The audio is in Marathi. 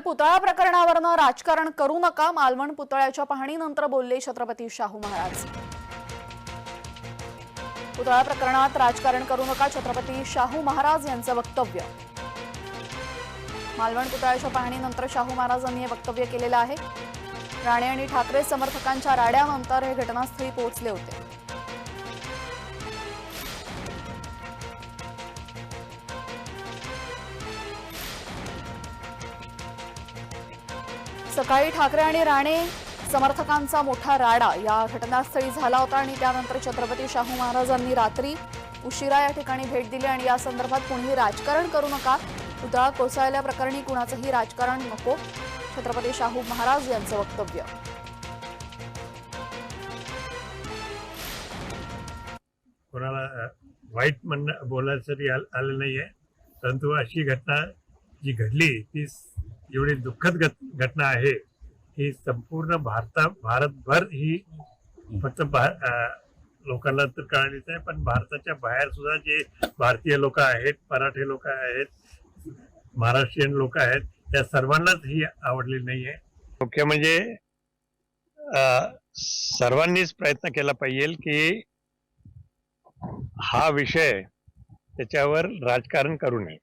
पुतळा प्रकरणावरनं राजकारण करू नका. मालवण पुतळ्याच्या पाहणीनंतर बोलले छत्रपती शाहू महाराज. पुतळा प्रकरणात राजकारण करू नका छत्रपती शाहू महाराज यांचं वक्तव्य. मालवण पुतळ्याच्या पाहणीनंतर शाहू महाराजांनी हे वक्तव्य केलेलं आहे. राणे आणि ठाकरे समर्थकांच्या राड्यानंतर हे घटनास्थळी पोहोचले होते. सकाळी ठाकरे आणि राणे समर्थकांचा मोठा राडा या घटनास्थळी झाला होता आणि त्यानंतर छत्रपती शाहू महाराजांनी रात्री उशिरा या ठिकाणी भेट दिली आणि या संदर्भात कोणीही राजकारण करू नका. पुतळा कोसळल्याप्रकरणी कुणाचंही राजकारण नको छत्रपती शाहू महाराज यांचं वक्तव्य. कोणाला वाईट म्हणणं बोलायचं तरी आलं नाहीये. परंतु अशी घटना जी घडली ती एवढी दुःखद घट- घटना आहे ही संपूर्ण भारता भारतभर ही फक्त लोकांना तर कळालीच आहे पण भारताच्या बाहेर सुद्धा जे भारतीय लोक आहेत मराठी लोक आहेत महाराष्ट्रीयन लोक आहेत त्या सर्वांनाच ही आवडली नाही आहे मुख्य म्हणजे सर्वांनीच प्रयत्न केला पाहिजे की हा विषय त्याच्यावर राजकारण करू नये.